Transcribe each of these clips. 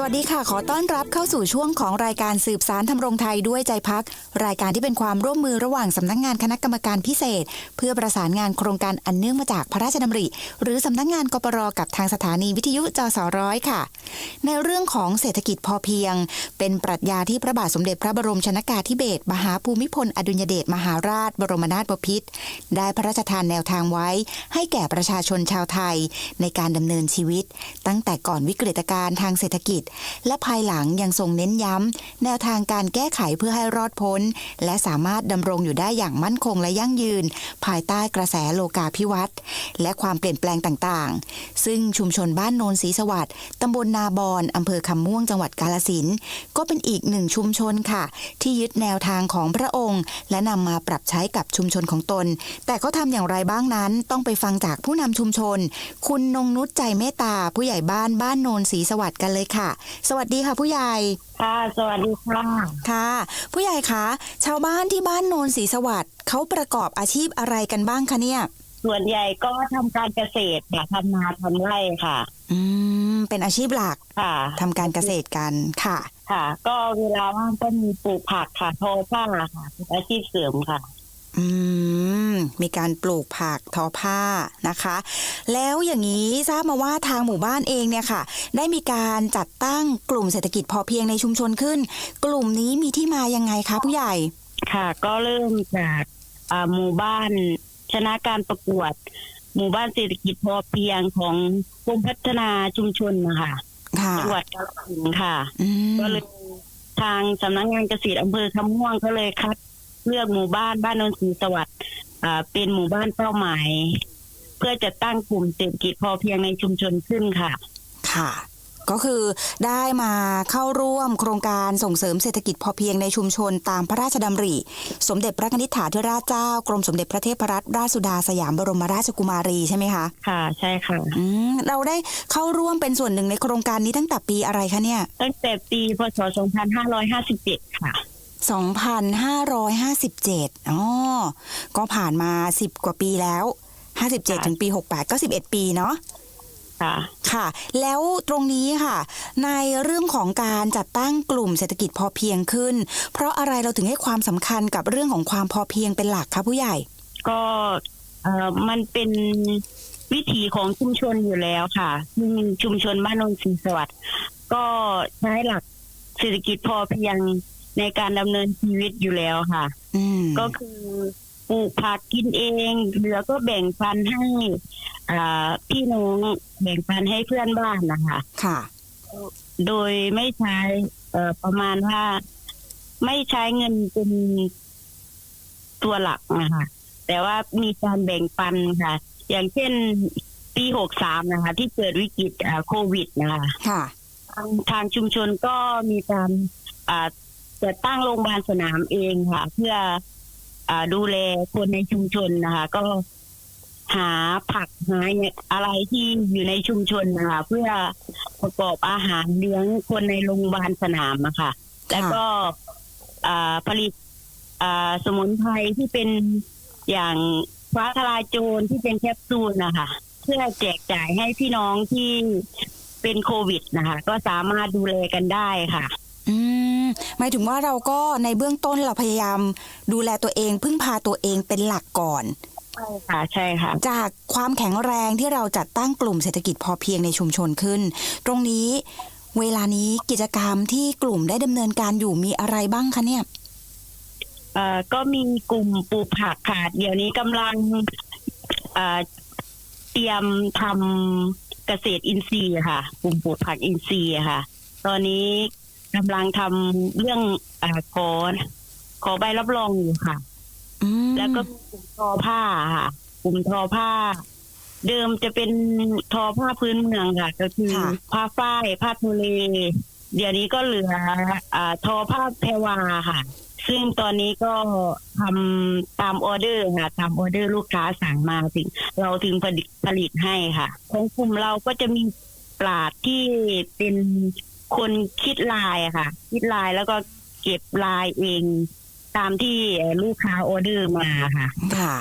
สวัสดีค่ะ ขอต้อนรับเข้าสู่ช่วงของรายการสืบสารทำรงไทยด้วยใจพัก รายการที่เป็นความร่วมมือระหว่างสำนักงานคณะกรรมการพิเศษ เพื่อประสานงานโครงการอันเนื่องมาจากพระราชดำริ หรือสำนักงานกปรกับทางสถานีวิทยุจสร้อยค่ะ ในเรื่องของเศรษฐกิจพอเพียง เป็นปรัชญาที่พระบาทสมเด็จพระบรมชนากาธิเบศรมหาภูมิพลอดุลยเดชมหาราช บรมนาถบพิตรได้พระราชทานแนวทางไว้ ให้แก่ประชาชนชาวไทยในการดำเนินชีวิต ตั้งแต่ก่อนวิกฤตการณ์ทางเศรษฐกิจ และภายหลังยังทรงเน้นย้ำแนวทางการแก้ไขเพื่อให้รอดพ้น และสามารถดำรงอยู่ได้อย่างมั่นคงและยั่งยืน ภายใต้กระแสโลกาภิวัตน์และความเปลี่ยนแปลงต่างๆ ซึ่งชุมชนบ้านโนนศรีสวัสดิ์ตำบลนาบอนอำเภอคำม่วงจังหวัดกาลสินก็เป็นอีกหนึ่งชุมชนค่ะ ที่ยึดแนวทางของพระองค์ และนำมาปรับใช้กับชุมชนของตน แต่เขาทำอย่างไรบ้างนั้นต้องไปฟังจากผู้นำชุมชนคุณนงนุชใจเมตตาผู้ใหญ่บ้านบ้านโนนศรีสวัสดิ์กันเลยค่ะ สวัสดีค่ะ ผู้ใหญ่ค่ะสวัสดีค่ะค่ะ ผู้ใหญ่คะชาวบ้านที่บ้านโนนศรีสวัสดิ์เขาประกอบอาชีพอะไรกันบ้างคะเนี่ย ส่วนใหญ่ก็ทำการเกษตรค่ะทำนาทำไร่ค่ะ อืมเป็นอาชีพหลักค่ะทำการเกษตรกันค่ะ ค่ะ ก็เวลาว่างก็มีปลูกผักค่ะทอผ้าค่ะเป็นอาชีพเสริมค่ะ อืม มีการปลูกผักทอผ้านะคะ แล้วอย่างนี้ทราบมาว่าทางหมู่บ้านเองเนี่ยค่ะ ได้มีการจัดตั้งกลุ่มเศรษฐกิจพอเพียงในชุมชนขึ้น กลุ่มนี้มีที่มายังไงคะผู้ใหญ่ ค่ะ ก็เริ่มจากอ่าหมู่บ้านชนะการประกวด หมู่บ้านเศรษฐกิจพอเพียงของกรมพัฒนาชุมชนนะคะค่ะจังหวัดกาฬสินธุ์ค่ะอืมก็เลยทางสำนักงานเกษตรอำเภอคำม่วงก็เลยคัด เลือกหมู่บ้านบ้านโนนทรีสวัสดิ์อ่าเป็นหมู่บ้านเป้าหมาย เพื่อจะตั้งกลุ่มเศรษฐกิจพอเพียงในชุมชนขึ้นค่ะ ค่ะก็คือได้มาเข้าร่วมโครงการส่งเสริมเศรษฐกิจพอเพียงในชุมชนตามพระราชดำริ สมเด็จพระนิธิถาธิราชเจ้ากรมสมเด็จพระเทพรัตนราชสุดาสยามบรมราชกุมารีใช่ไหมคะค่ะใช่ค่ะอืมเราได้เข้าร่วมเป็นส่วนหนึ่งในโครงการนี้ตั้งแต่ปีอะไรคะเนี่ย ตั้งแต่ปีพศ 2557 ค่ะ 2,557อ๋อก็ผ่านมา 10 กว่าปีแล้ว 57 ถึงปี 68 ก็ 11 ปีเนาะค่ะ ค่ะ แล้วตรงนี้ค่ะ ในเรื่องของการจัดตั้งกลุ่มเศรษฐกิจพอเพียงขึ้น เพราะอะไรเราถึงให้ความสำคัญกับเรื่องของความพอเพียงเป็นหลักคะผู้ใหญ่ ก็เอ่อมันเป็นวิถีของชุมชนอยู่แล้วค่ะซึ่งชุมชนบ้านโนนทรีสวัสดิ์ก็ใช้หลักเศรษฐกิจพอเพียง ในการดำเนินชีวิตอยู่แล้วค่ะ อืมก็คือปลูกผักกินเอง เหลือก็แบ่งปันให้อ่าพี่น้องแบ่งปันให้เพื่อนบ้านนะคะ ค่ะ โดยไม่ใช้เอ่อประมาณว่าไม่ใช้เงินเป็นตัวหลักนะคะ แต่ว่ามีการแบ่งปันค่ะ อย่างเช่นปีหกสามนะคะ ที่เกิดวิกฤตอ่าโควิดนะคะ ค่ะ ทางทางชุมชนก็มีการอ่า จัดตั้งโรงพยาบาลสนามเองค่ะ เพื่ออดูแลคนในชุมชนนะคะ ก็หาผักหาอะไรที่อยู่ในชุมชนนะคะเพื่อประกอบอาหารเลี้ยงคนในโรงพยาบาลสนามอะค่ะ แล้วก็ผลิตสมุนไพรที่เป็นอย่างฟ้าทลายโจรที่เป็นแคปซูลนะคะ เพื่อแจกจ่ายให้พี่น้องที่เป็นโควิดนะคะ ก็สามารถดูแลกันได้ค่ะ หมายถึงว่าเราก็ในเบื้องต้นเราพยายามดูแลตัวเอง พึ่งพาตัวเองเป็นหลักก่อน ใช่ค่ะใช่ค่ะ จากความแข็งแรงที่เราจัดตั้งกลุ่มเศรษฐกิจพอเพียงในชุมชนขึ้น ตรงนี้เวลานี้กิจกรรมที่กลุ่มได้ดำเนินการอยู่มีอะไรบ้างคะเนี่ยเอ่อก็มีกลุ่มปลูกผักค่ะเดี๋ยวนี้กำลังเอ่อเตรียมทำเกษตรอินทรีย์ค่ะ กลุ่มปลูกผักอินทรีย์ค่ะ ตอนนี้ กำลังทำเรื่องเอ่อขอขอใบรับรองอยู่ค่ะอืมแล้วก็กลุ่มทอผ้าค่ะกลุ่มทอผ้า เดิมจะเป็นทอผ้าพื้นเมืองค่ะ ก็คือผ้าฝ้ายผ้าทุเลเดี๋ยวนี้ก็เหลืออ่าทอผ้าแพรวาค่ะ ซึ่งตอนนี้ก็ทำตามออเดอร์ค่ะตามออเดอร์ลูกค้าสั่งมาถึง เราถึงผลิตผลิตให้ค่ะ ของกลุ่มเราก็จะมีปราดที่เป็น คนคิดลายอะค่ะ คิดลายแล้วก็เก็บลายเองตามที่ลูกค้าออเดอร์มาค่ะ ค่ะ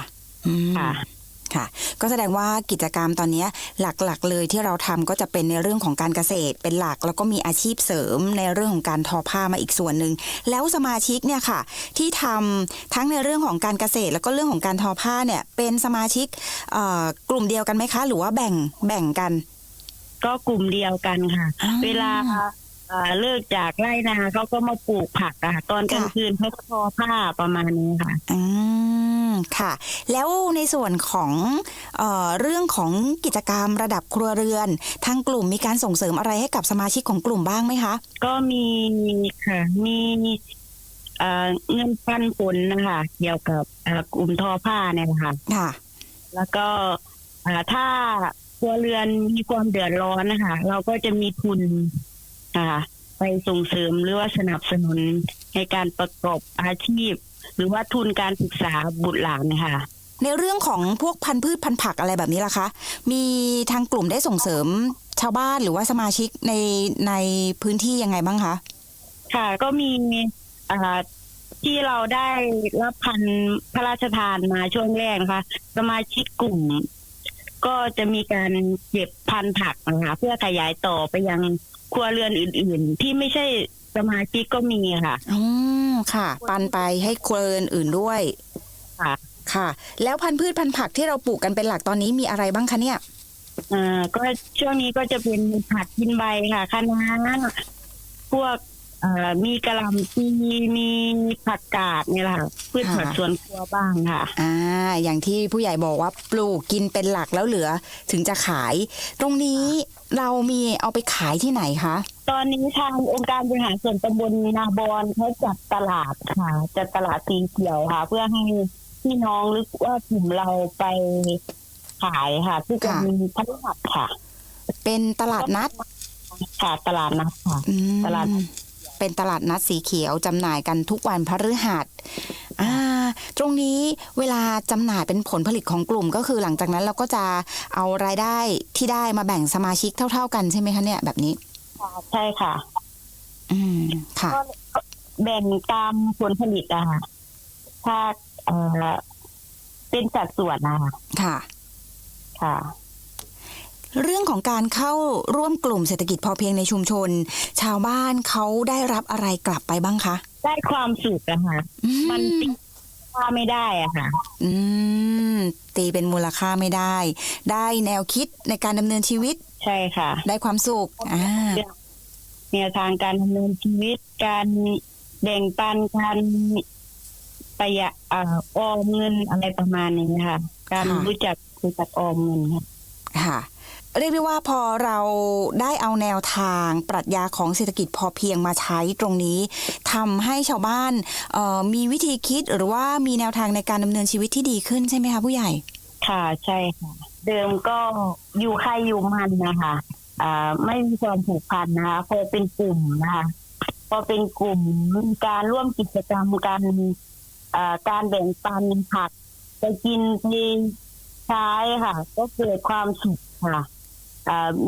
ออืมค่ะ ค่ะ ก็แสดงว่ากิจกรรมตอนเนี้ยหลักๆ เลยที่เราทำก็จะเป็นในเรื่องของการเกษตรเป็นหลัก แล้วก็มีอาชีพเสริมในเรื่องของการทอผ้ามาอีกส่วนหนึ่งแล้วสมาชิกเนี่ยค่ะ ที่ทำทั้งในเรื่องของการเกษตร แล้วก็เรื่องของการทอผ้าเนี่ย เป็นสมาชิกเอ่อกลุ่มเดียวกันไหมคะ หรือว่าแบ่งแบ่งกัน ก็กลุ่มเดียวกันค่ะ อ่า เวลาเอ่อเลิกจากไร่นาเขาก็มาปลูกผักอะค่ะตอนกลางค่ะ คืนเขาก็ทอผ้าประมาณนี้ค่ะ อืมค่ะ แล้วในส่วนของเออเรื่องของกิจกรรมระดับครัวเรือน ทางกลุ่มมีการส่งเสริมอะไรให้กับสมาชิกของกลุ่มบ้างไหมคะ ก็มีค่ะ มีเอ่อเงินปันผลนะคะเกี่ยวกับเอ่อกลุ่มทอผ้าเนี่ยนะคะค่ะ แล้วก็เอ่อถ้า ครัวเรือนมีความเดือดร้อนนะคะ เราก็จะมีทุนค่ะไปส่งเสริมหรือว่าสนับสนุนในการประกอบอาชีพ หรือว่าทุนการศึกษาบุตรหลานนะคะในเรื่องของพวกพันธุ์พืชพันธุ์ผักอะไรแบบนี้ล่ะคะ มีทางกลุ่มได้ส่งเสริมชาวบ้านหรือว่าสมาชิกในในพื้นที่ยังไงบ้างคะ ค่ะ ก็มีอ่าที่เราได้รับพันธุ์พระราชทานมาช่วงแรกนะคะ สมาชิกกลุ่ม ก็จะมีการเก็บพันธุ์ผักนะคะเพื่อขยายต่อไปยังครัวเรือนอื่น ๆ ที่ไม่ใช่สมาชิกก็มีค่ะอืมค่ะ ปันไปให้ครัวเรือนอื่นด้วยค่ะ ค่ะ แล้วพันธุ์พืชพันธุ์ผักที่เราปลูกกันเป็นหลักตอนนี้มีอะไรบ้างคะเนี่ยอ่าก็ช่วงนี้ก็จะเป็นผักกินใบค่ะคะน้าพวกเอ่อ มีกระหลำปีมีผักกาดเนี่ยแหละค่ะพืชผักค่ะสวนครัวบ้างค่ะ อ่า อย่างที่ผู้ใหญ่บอกว่าปลูกกินเป็นหลักแล้วเหลือถึงจะขาย ตรงนี้เรามีเอาไปขายที่ไหนคะ ตอนนี้ทางองค์การบริหารส่วนตำบลนาบอนเขาจัดตลาดค่ะ จัดตลาดสีเขียวค่ะ เพื่อให้พี่น้องหรือว่ากลุ่มเราไปขายค่ะที่จะค่ะมีพฤหัสค่ะ เป็นตลาดนัดค่ะตลาดนัดค่ะอืมตลาด เป็นตลาดนัดสีเขียวจำหน่ายกันทุกวันพฤหัสอ่าตรงนี้เวลาจำหน่ายเป็นผลผลิตของกลุ่มก็คือหลังจากนั้นเราก็จะเอารายได้ที่ได้มาแบ่งสมาชิกเท่า ๆ กันใช่ไหมคะเนี่ยแบบนี้ใช่ค่ะ อืมค่ะก็แบ่งตามผลผลิตอะค่ะถ้าเอ่อเป็นสัดส่วนนะคะค่ะ ค่ะ เรื่องของการเข้าร่วมกลุ่มเศรษฐกิจพอเพียงในชุมชน ชาวบ้านเขาได้รับอะไรกลับไปบ้างคะ ได้ความสุขอะค่ะอืมันตีค่าไม่ได้อะค่ะ อืมตีเป็นมูลค่าไม่ได้ ได้แนวคิดในการดำเนินชีวิตใช่ค่ะ ได้ความสุขอ่าแนวทางการดำเนินชีวิตการแบ่งปันการประหยัดเอ่อออมเงินอะไรประมาณนี้ค่ะ การรู้จักรู้จักออมเงินค่ะ ค่ะ เรียกได้ว่าพอเราได้เอาแนวทางปรัชญาของเศรษฐกิจพอเพียงมาใช้ตรงนี้ทำให้ชาวบ้านมีวิธีคิดหรือว่ามีแนวทางในการดำเนินชีวิตที่ดีขึ้นใช่ไหมคะผู้ใหญ่ ค่ะใช่ค่ะเดิมก็อยู่ใครอยู่มันนะคะอ่าไม่มีความผูกพันนะคะพอเป็นกลุ่มนะคะพอเป็นกลุ่มการร่วมกิจกรรมการการแบ่งปันผักไปกินไปใช้ค่ะ ก็เกิดความสุขค่ะ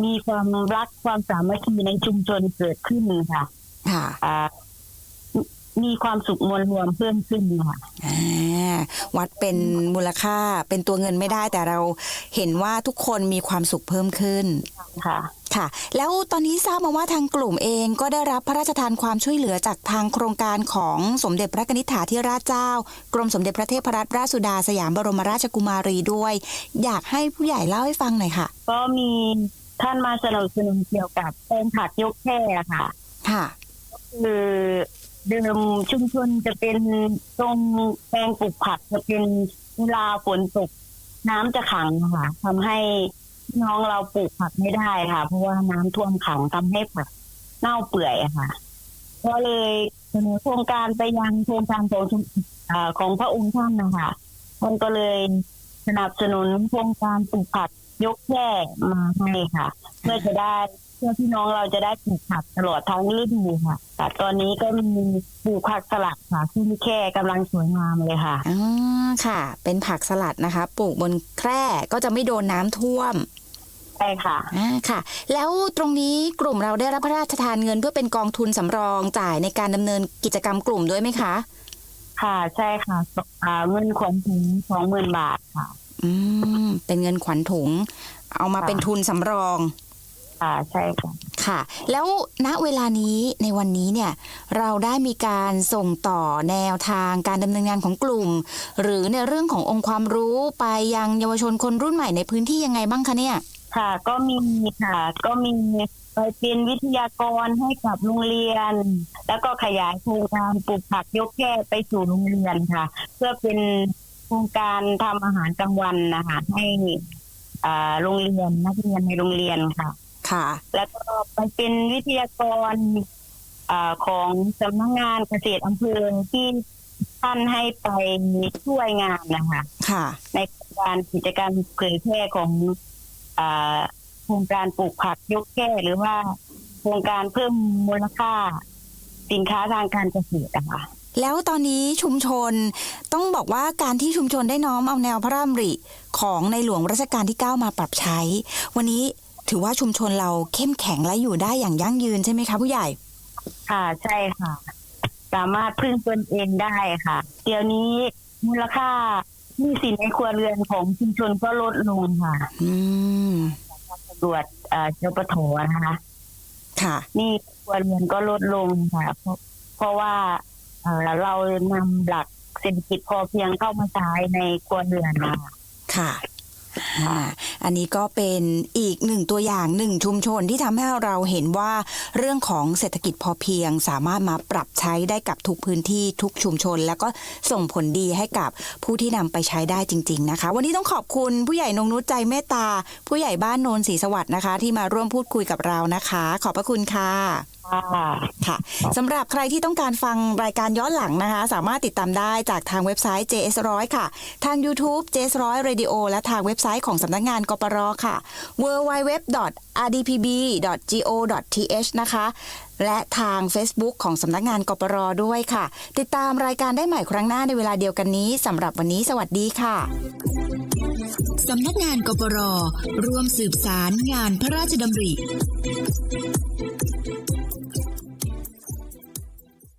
มีความรักความสามัคคีในชุมชนเกิดขึ้นค่ะค่ะอ่ามีความสุขมวลรวมเพิ่มขึ้นค่ะอ่าวัดเป็นมูลค่าเป็นตัวเงินไม่ได้แต่เราเห็นว่าทุกคนมีความสุขเพิ่มขึ้นค่ะ ค่ะ แล้วตอนนี้ทราบมาว่าทางกลุ่มเองก็ได้รับพระราชทานความช่วยเหลือจากทางโครงการของสมเด็จพระนิธิาธิราชเจ้า กรมสมเด็จพระเทพรัตนราชสุดาสยามบรมราชกุมารีด้วย อยากให้ผู้ใหญ่เล่าให้ฟังหน่อยค่ะ ก็มีท่านมาสนับสนุนเกี่ยวกับแปลงผักยกแค่ค่ะ ค่ะ คือเดิมชุมชนจะเป็นตรงแปลงปลูกผักจะเป็นเวลาฝนตกน้ำจะขังค่ะทำให้ น้องเราปลูกผักไม่ได้ค่ะ เพราะว่าน้ำท่วมขังทำให้ผักเน่าเปื่อยค่ะก็เลยเสนอโครงการไปยังโครงการของของพระองค์ท่านนะคะท่านก็เลยสนับสนุนโครงการปลูกผักยกแค่มาให้ค่ะ เพื่อจะได้เพื่อพี่น้องเราจะได้ปลูกผักตลอดทั้งฤดูค่ะแต่ตอนนี้ก็มีปลูกผักสลัดค่ะที่มีแค่กำลังสวยงามเลยค่ะอ๋อค่ะ เป็นผักสลัดนะคะ ปลูกบนแคร่ก็จะไม่โดนน้ำท่วม ใช่ค่ะอ่าค่ะ แล้วตรงนี้กลุ่มเราได้รับพระราชทานเงินเพื่อเป็นกองทุนสำรองจ่ายในการดำเนินกิจกรรมกลุ่มด้วยไหมคะ ค่ะใช่ค่ะอ่าเงินขวัญถุงสองหมื่นบาทค่ะ อืมเป็นเงินขวัญถุง เอามาค่ะ เป็นทุนสำรองค่ะใช่ค่ะ ค่ะ แล้วณเวลานี้ในวันนี้เนี่ย เราได้มีการส่งต่อแนวทางการดำเนินงานของกลุ่ม หรือในเรื่องขององค์ความรู้ไปยังเยาวชนคนรุ่นใหม่ในพื้นที่ยังไงบ้างคะเนี่ย ค่ะก็มีค่ะ ก็มีไปเป็นวิทยากรให้กับโรงเรียน แล้วก็ขยายโครงการปลูกผักยกแค่ไปสู่โรงเรียนค่ะ เพื่อเป็นโครงการทำอาหารกลางวันนะคะให้อ่าโรงเรียนนักเรียนในโรงเรียนค่ะ ค่ะ แล้วก็ไปเป็นวิทยากรอาของสำนักงานเกษตรอำเภอที่ท่านให้ไปช่วยงานนะคะ ค่ะ ในการกิจกรรมเผยแพร่ของอา โครงการปลูกผักยกแค่หรือว่า โครงการเพิ่มมูลค่า สินค้าทางการเกษตรนะคะแล้วตอนนี้ชุมชนต้องบอกว่าการที่ชุมชนได้น้อมเอาแนวพระราชดำริของในหลวงรัชกาลที่ 9 มาปรับใช้ วันนี้ถือว่าชุมชนเราเข้มแข็งและอยู่ได้อย่างยั่งยืนใช่ไหมคะผู้ใหญ่ ค่ะใช่ค่ะ สามารถพึ่งตนเองได้ค่ะ เดี๋ยวนี้มูลค่าห นี้สินในครัวเรือนของชุมชนก็ลดลงค่ะอืมตำรวจเอ่อจปทนะคะค่ะ นี่ครัวเรือนก็ลดลงค่ะ เพราะเพราะว่าเอ่อเรานำหลักเศรษฐกิจพอเพียงเข้ามาใช้ในครัวเรือนนะคะค่ะ อันนี้ก็เป็นอีกหนึ่งตัวอย่างหนึ่งชุมชนที่ทำให้เราเห็นว่าเรื่องของเศรษฐกิจพอเพียง สามารถมาปรับใช้ได้กับทุกพื้นที่ทุกชุมชน แล้วก็ส่งผลดีให้กับผู้ที่นำไปใช้ได้จริง ๆนะคะ วันนี้ต้องขอบคุณผู้ใหญ่นงนุชใจเมตตา ผู้ใหญ่บ้านโนนศรีสวัสดิ์นะคะ ที่มาร่วมพูดคุยกับเรานะคะ ขอบพระคุณค่ะ ค่ะค่ะสำหรับใครที่ต้องการฟังรายการย้อนหลังนะคะ สามารถติดตามได้จากทางเว็บไซต์ JS100 ค่ะ ทาง YouTube JS100 Radio และทางเว็บไซต์ของสำนักงานกปรค่ะ www.rdpb.go.th นะคะและทาง Facebook ของสำนักงานกปรด้วยค่ะ ติดตามรายการได้ใหม่ครั้งหน้าในเวลาเดียวกันนี้สำหรับวันนี้สวัสดีค่ะสำนักงานกปรร่วมสืบสารงานพระราชดำริ